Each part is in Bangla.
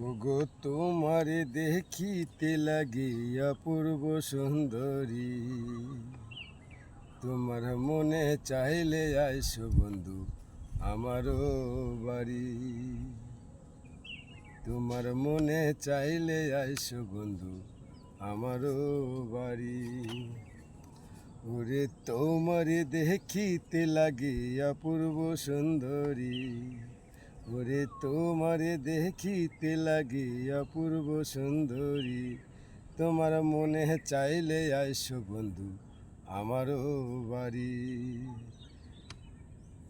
ওগো, তোমার দেখিতে লাগে অপূর্ব সুন্দরী। তোমার মনে চাইলে আইসো বন্ধু, আমারও বাড়ি। তোমার মনে চাইলে আইসো বন্ধু, আমারও বাড়ি। ওরে, তোমার দেখিতে লাগে অপূর্ব সুন্দরী। ওরে তোমার দেখিতে লাগে অপূর্ব সুন্দরী। তোমার মনে চাইলে আইসো বন্ধু, আমারও বাড়ি।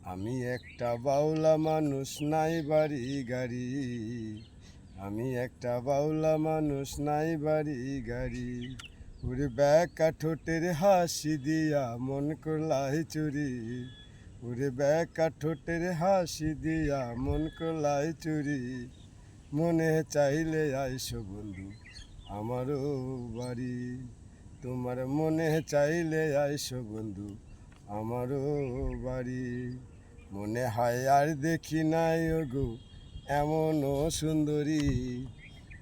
আমি একটা বাউলা মানুষ, নাই বাড়ি গাড়ি। আমি একটা বাউলা মানুষ, নাই বাড়ি গাড়ি। ওরে ব্যাকা ঠোঁটের হাসি দিয়া মন করলাই চুরি। ওরে ব্যাকা ঠোঁটের হাসি দিয়া মন কলাই চুরি। মনে চাইলে আইসো বন্ধু, আমারও বাড়ি। তোমার মনে চাইলে আইসো বন্ধু, আমারও বাড়ি। মনে হয় আর দেখি নাই গো এমনও সুন্দরী।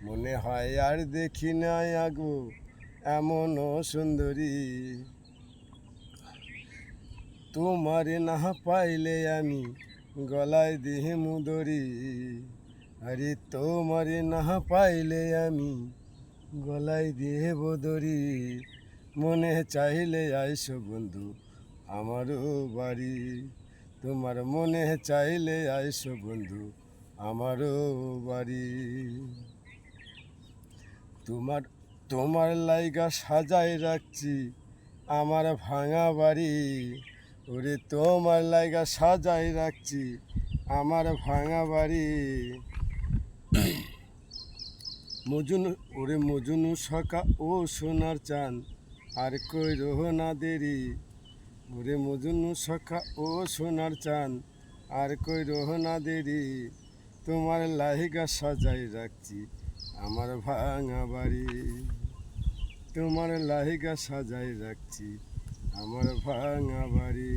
মনে হয় আর দেখি নাই, আগো, এমনও সুন্দরী। তোমার না পাইলে আমি গলায় দিহে মুদরি। আরে তোমার না পাইলে আমি গলায় দিয়ে বদরি। মনে চাইলে আইসো বন্ধু, আমারও বাড়ি। তোমার মনে চাইলে আইসো বন্ধু, আমারও বাড়ি। তোমার তোমার লাইগা সাজাই রাখছি আমার ভাঙা বাড়ি। ওরে তোমার লাইগা সাজাই রাখছি, আমার ভাঙা বাড়ি। মজুন, ওরে মজুনু সকা ও সোনার চান আর কই রহ না দেরি। ওরে মজুনু সখা, ও সোনার চান আর কই রহ না দেরি। তোমার লাহিগা সাজাই রাখছি, আমার ভাঙা বাড়ি। তোমার লাহিগা সাজাই রাখছি আমার ভাঙা বাড়ি।